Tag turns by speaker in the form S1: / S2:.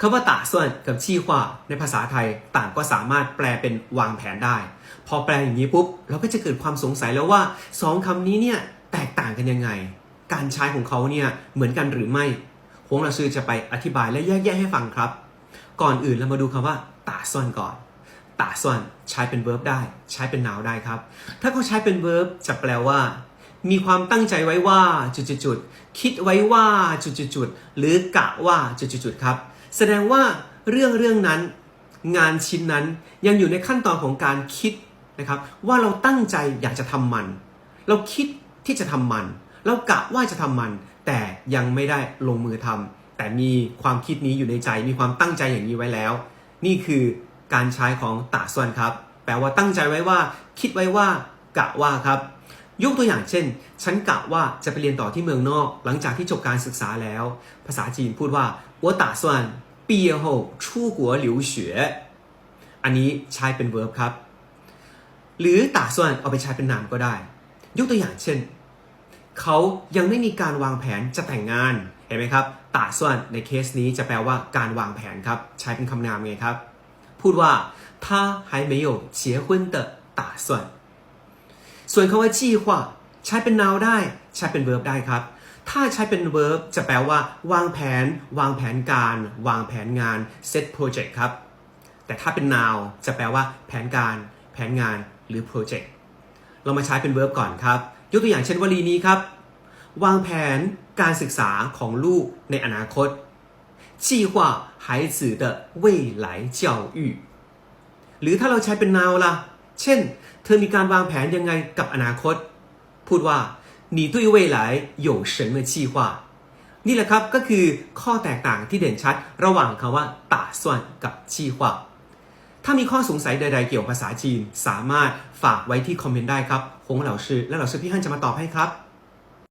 S1: คำว่าตาส่วนกับชี่ว่าในภาษาไทยต่างก็สามารถแปลเป็นวางแผนได้ พอแปลอย่างนี้ปุ๊บ เราก็จะเกิดความสงสัยแล้วว่าสองคำนี้เนี่ย แตกต่างกันยังไง การใช้ของเขาเนี่ย เหมือนกันหรือไม่ฮวงเราซือจะไปอธิบายและแยกแยะให้ฟังครับ ก่อนอื่นเรามาดูคำว่าตาส่วนก่อนตาส่วนใช้เป็น verb ได้ ใช้เป็น noun ได้ครับ ถ้าเขาใช้เป็น verb จะแปลว่า มีความตั้งใจไว้ว่าจุดๆคิดไว้ว่าจุดๆหรือกะว่าจุดๆครับ แสดงว่าเรื่องเรื่องนั้นงานชิ้นนั้นยังอยู่ในขั้นตอนของการคิดนะครับว่าเราตั้งใจอยากจะทำมัน เราคิดที่จะทำมัน เรากะว่าจะทำมัน แต่ยังไม่ได้ลงมือทำแต่มีความคิดนี้อยู่ในใจมีความตั้งใจอย่างนี้ไว้แล้ว นี่คือการใช้ของตาส่วนครับ แปลว่าตั้งใจไว้ว่า คิดไว้ว่ากะว่าครับ ยกตัวอย่างเช่น ฉันกะว่าจะไปเรียนต่อที่เมืองนอก หลังจากที่จบการศึกษาแล้ว ภาษาจีนพูดว่า我打算毕业后出国留学อันนี้ใช้เป็น verb ครับ หรือตาส่วนเอาไปใช้เป็นนามก็ได้ ยกตัวอย่างเช่น เขายังไม่มีการวางแผนจะแต่งงาน เห็นไหมครับตาส่วนในเคสนี้จะแปลว่าการวางแผนครับ ใช้เป็นคำนามไงครับ พูดว่า他还没有结婚的打算 ส่วนคำว่าจี้ว่าใช้เป็น noun ได้ ใช้เป็น verb ได้ครับ ถ้าใช้เป็น verb จะแปลว่า วางแผน วางแผนการ วางแผนงาน set project ครับ แต่ถ้าเป็น noun จะแปลว่า แผนการ แผนงาน หรือ project เรามาใช้เป็น verb ก่อนครับ ยกตัวอย่างเช่นวลีนี้ครับ วางแผนการศึกษาของลูกในอนาคต计划孩子的未来教育หรือถ้าเราใช้เป็น noun ล่ะ เช่น เธอมีการวางแผนยังไงกับอนาคต พูดว่า你对未来有什么计划นี่แหละครับก็คือข้อแตกต่างที่เด่นชัด ระหว่างคำว่าตาส่วนกับชีหว่าถ้ามีข้อสงสัยใดๆเกี่ยวกับภาษาจีน สามารถฝากไว้ที่คอมเมนต์ได้ครับหงเหล่าชื่อและเหล่าชื่อพี่ฮั่นจะมาตอบให้ครับ